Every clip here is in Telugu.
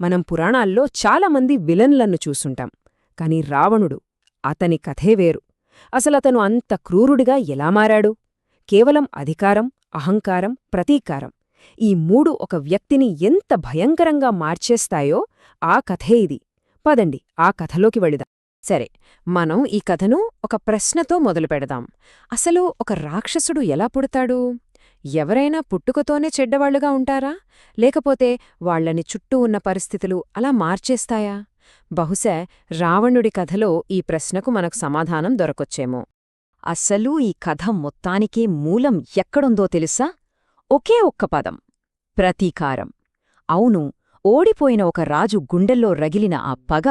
మనం పురాణాల్లో చాలామంది విలన్లను చూసుంటాం. కాని రావణుడు అతని కథే వేరు. అసలతను అంత క్రూరుడిగా ఎలా మారాడు? కేవలం అధికారం అహంకారం ప్రతీకారం. ఈ మూడు ఒక వ్యక్తిని ఎంత భయంకరంగా మార్చేస్తాయో ఆ కథే ఇది. పదండి ఆ కథలోకి వెళిదాం. సరే మనం ఈ కథను ఒక ప్రశ్నతో మొదలుపెడదాం. అసలు ఒక రాక్షసుడు ఎలా పుడతాడు? ఎవరైనా పుట్టుకతోనే చెడ్డవాళ్ళుగా ఉంటారా? లేకపోతే వాళ్ళని చుట్టూ ఉన్న పరిస్థితులు అలా మార్చేస్తాయా? బహుశా రావణుడి కథలో ఈ ప్రశ్నకు మనకు సమాధానం దొరకొచ్చేమో. అస్సలు ఈ కథ మొత్తానికే మూలం ఎక్కడుందో తెలుసా? ఒకే ఒక్క పదం ప్రతీకారం. అవును ఓడిపోయిన ఒక రాజు గుండెల్లో రగిలిన ఆ పగ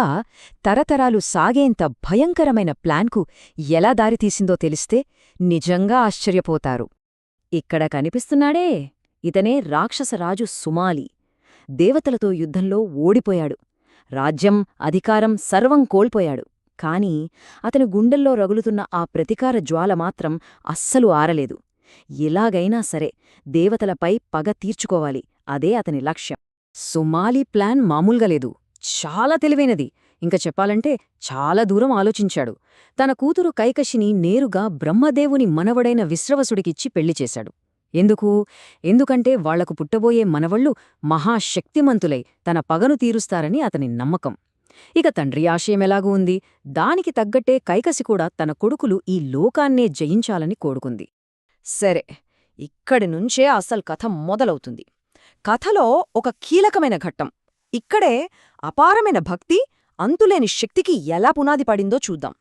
తరతరాలు సాగేంత భయంకరమైన ప్లాన్కు ఎలా దారితీసిందో తెలిస్తే నిజంగా ఆశ్చర్యపోతారు. ఇక్కడ కనిపిస్తున్నాడే? ఇతనే రాక్షసరాజు సుమాలి. దేవతలతో యుద్ధంలో ఓడిపోయాడు. రాజ్యం అధికారం సర్వం కోల్పోయాడు. కాని అతని గుండెల్లో రగులుతున్న ఆ ప్రతికార జ్వాల మాత్రం అస్సలు ఆరలేదు. ఎలాగైనా సరే దేవతలపై పగ తీర్చుకోవాలి. అదే అతని లక్ష్యం. సుమాలి ప్లాన్ మామూలుగా లేదు. చాలా తెలివైనది. ఇంక చెప్పాలంటే చాలా దూరం ఆలోచించాడు. తన కూతురు కైకశిని నేరుగా బ్రహ్మదేవుని మనవడైన విశ్రవసుడికిచ్చి పెళ్ళి చేశాడు. ఎందుకు? ఎందుకంటే వాళ్ళకు పుట్టబోయే మనవళ్ళు మహాశక్తిమంతులై తన పగను తీరుస్తారని అతని నమ్మకం. ఇక తండ్రి ఆశయమెలాగూ ఉంది? దానికి తగ్గట్టే కైకసి కూడా తన కొడుకులు ఈ లోకాన్నే జయించాలని కోడుకుంది సరే ఇక్కడి నుంచే అసలు కథ మొదలవుతుంది. కథలో ఒక కీలకమైన ఘట్టం. ఇక్కడే అపారమైన భక్తి అంతులేని శక్తికి ఎలా పునాది పడిందో చూద్దాం.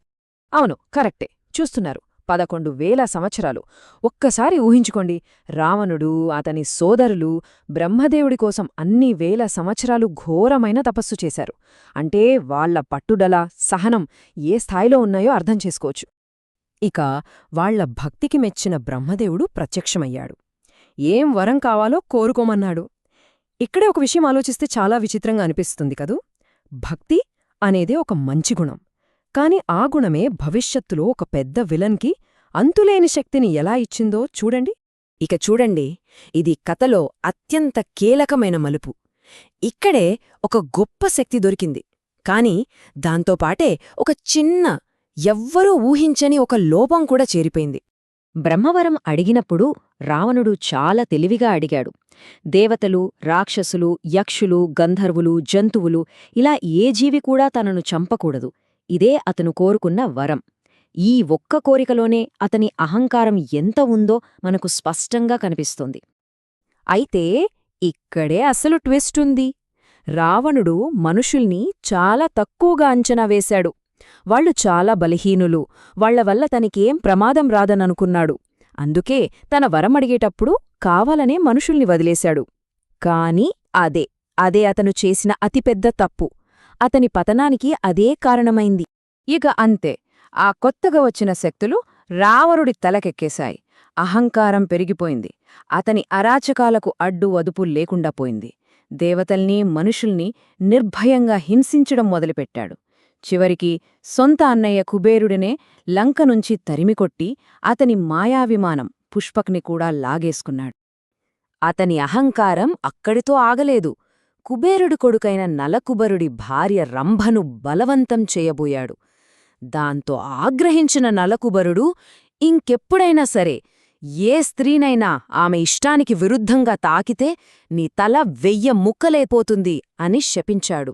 అవును కరెక్టే. చూస్తున్నారు. పదకొండు వేల సంవత్సరాలు. ఒక్కసారి ఊహించుకోండి. రావణుడు అతని సోదరులు బ్రహ్మదేవుడి కోసం అన్ని వేల సంవత్సరాలు ఘోరమైన తపస్సు చేశారు. అంటే వాళ్ళ పట్టుదల సహనం ఏ స్థాయిలో ఉన్నాయో అర్థం చేసుకోవచ్చు. ఇక వాళ్ళ భక్తికి మెచ్చిన బ్రహ్మదేవుడు ప్రత్యక్షమయ్యాడు. ఏం వరం కావాలో కోరుకోమన్నాడు. ఇక్కడే ఒక విషయం ఆలోచిస్తే చాలా విచిత్రంగా అనిపిస్తుంది కదూ? భక్తి అనేది ఒక మంచి గుణం. కాని ఆ గుణమే భవిష్యత్తులో ఒక పెద్ద విలన్కి అంతులేని శక్తిని ఎలా ఇచ్చిందో చూడండి. ఇక చూడండి ఇది కథలో అత్యంత కీలకమైన మలుపు. ఇక్కడే ఒక గొప్ప శక్తి దొరికింది. కాని దాంతోపాటే ఒక చిన్న ఎవ్వరూ ఊహించని ఒక లోపం కూడా చేరిపోయింది. బ్రహ్మవరం అడిగినప్పుడు రావణుడు చాలా తెలివిగా అడిగాడు. దేవతలు రాక్షసులు యక్షులు గంధర్వులు జంతువులు ఇలా ఏ జీవి కూడా తనను చంపకూడదు. ఇదే అతను కోరుకున్న వరం. ఈ ఒక్క కోరికలోనే అతని అహంకారం ఎంత ఉందో మనకు స్పష్టంగా కనిపిస్తోంది. అయితే ఇక్కడే అసలు ట్విస్టుంది రావణుడు మనుషుల్ని చాలా తక్కువగా అంచనా వేశాడు. వాళ్ళు చాలా బలహీనులు. వాళ్ళ వల్ల తనకేం ప్రమాదం రాదననుకున్నాడు. అందుకే తన వరమడిగేటప్పుడు కావాలనే మనుషుల్ని వదిలేశాడు. కాని అదే అదే అతను చేసిన అతిపెద్ద తప్పు. అతని పతనానికి అదే కారణమైంది. ఇక అంతే ఆ కొత్తగా వచ్చిన శక్తులు రావరుడి తలకెక్కేశాయి. అహంకారం పెరిగిపోయింది. అతని అరాచకాలకు అడ్డు వదుపు లేకుండా పోయింది. దేవతల్ని మనుషుల్ని నిర్భయంగా హింసించడం మొదలుపెట్టాడు. చివరికి సొంత అన్నయ్య కుబేరుడినే లంక నుంచి తరిమికొట్టి అతని మాయావిమానం పుష్పక్ని కూడా లాగేసుకున్నాడు. అతని అహంకారం అక్కడితో ఆగలేదు. కుబేరుడి కొడుకైన నలకుబరుడి భార్య రంభను బలవంతం చేయబోయాడు. దాంతో ఆగ్రహించిన నలకుబరుడు ఇంకెప్పుడైనా సరే ఏ స్త్రీనైనా ఆమె ఇష్టానికి విరుద్ధంగా తాకితే నీ తల వెయ్య ముక్కలైపోతుంది అని శపించాడు.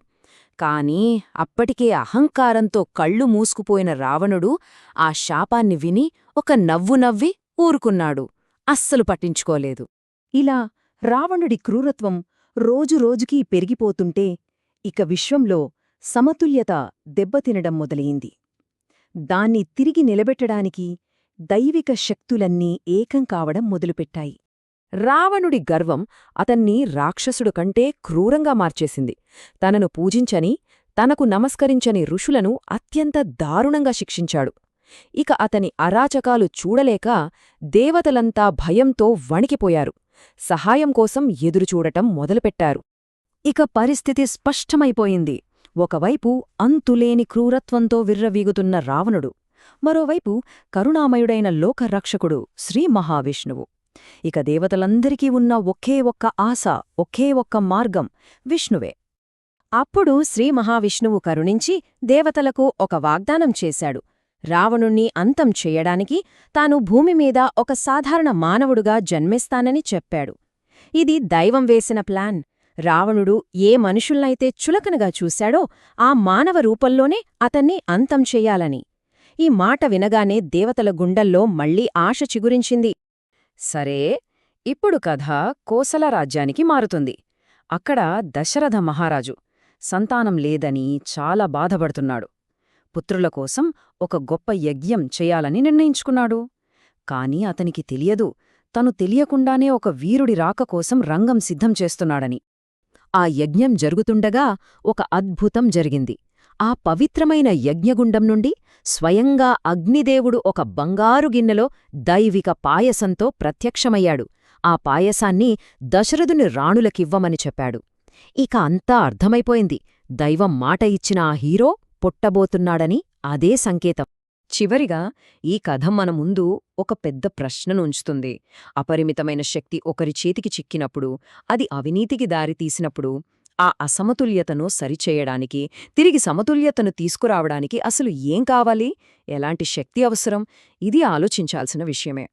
కాని అప్పటికే అహంకారంతో కళ్ళు మూసుకుపోయిన రావణుడు ఆ శాపాన్ని విని ఒక నవ్వు నవ్వి ఊరుకున్నాడు. అస్సలు పట్టించుకోలేదు. ఇలా రావణుడి క్రూరత్వం రోజురోజుకీ పెరిగిపోతుంటే ఇక విశ్వంలో సమతుల్యత దెబ్బతినడం మొదలయింది దాన్ని తిరిగి నిలబెట్టడానికి దైవిక శక్తులన్నీ ఏకం కావడం మొదలుపెట్టాయి. రావణుడి గర్వం అతన్ని రాక్షసుడు కంటే క్రూరంగా మార్చేసింది. తనను పూజించని తనకు నమస్కరించని ఋషులను అత్యంత దారుణంగా శిక్షించాడు. ఇక అతని అరాచకాలు చూడలేక దేవతలంతా భయంతో వణికిపోయారు. సహాయం కోసం ఎదురుచూడటం మొదలుపెట్టారు. ఇక పరిస్థితి స్పష్టమైపోయింది. ఒకవైపు అంతులేని క్రూరత్వంతో విర్రవీగుతున్న రావణుడు మరోవైపు కరుణామయుడైన లోకరక్షకుడు శ్రీ మహావిష్ణువు. ఇక దేవతలందరికీ ఉన్న ఒకే ఒక్క ఆశ ఒకే ఒక్క మార్గం విష్ణువే. అప్పుడు శ్రీ మహావిష్ణువు కరుణించి దేవతలకు ఒక వాగ్దానం చేశాడు. రావణుణ్ణి అంతం చెయ్యడానికి తాను భూమిమీద ఒక సాధారణ మానవుడుగా జన్మిస్తానని చెప్పాడు. ఇది దైవం వేసిన ప్లాన్. రావణుడు ఏ మనుషుల్నైతే చులకనగా చూశాడో ఆ మానవ రూపంలోనే అతన్ని అంతం చెయ్యాలని ఈ మాట వినగానే దేవతల గుండెల్లో మళ్ళీ ఆశ చిగురించింది. సరే ఇప్పుడు కథ కోసల రాజ్యానికి మారుతుంది. అక్కడ దశరథ మహారాజు సంతానం లేదని చాలా బాధపడుతున్నాడు. పుత్రుల కోసం ఒక గొప్ప యజ్ఞం చెయ్యాలని నిర్ణయించుకున్నాడు. కాని అతనికి తెలియదు తను తెలియకుండానే ఒక వీరుడి రాక కోసం రంగం సిద్ధం చేస్తున్నాడని. ఆ యజ్ఞం జరుగుతుండగా ఒక అద్భుతం జరిగింది. ఆ పవిత్రమైన యజ్ఞగుండం నుండి స్వయంగా అగ్నిదేవుడు ఒక బంగారు గిన్నెలో దైవిక పాయసంతో ప్రత్యక్షమయ్యాడు. ఆ పాయసాన్ని దశరథుని రాణులకివ్వమని చెప్పాడు. ఇక అంతా అర్థమైపోయింది. దైవం మాట ఇచ్చిన ఆ హీరో పుట్టబోతున్నాడని అదే సంకేతం. చివరిగా ఈ కథ మన ముందు ఒక పెద్ద ప్రశ్నను ఉంచుతుంది. అపరిమితమైన శక్తి ఒకరి చేతికి చిక్కినప్పుడు అది అవినీతికి దారితీసినప్పుడు ఆ అసమతుల్యతను సరిచేయడానికి తిరిగి సమతుల్యతను తీసుకురావడానికి అసలు ఏం కావాలి? ఎలాంటి శక్తి అవసరం? ఇది ఆలోచించాల్సిన విషయమే.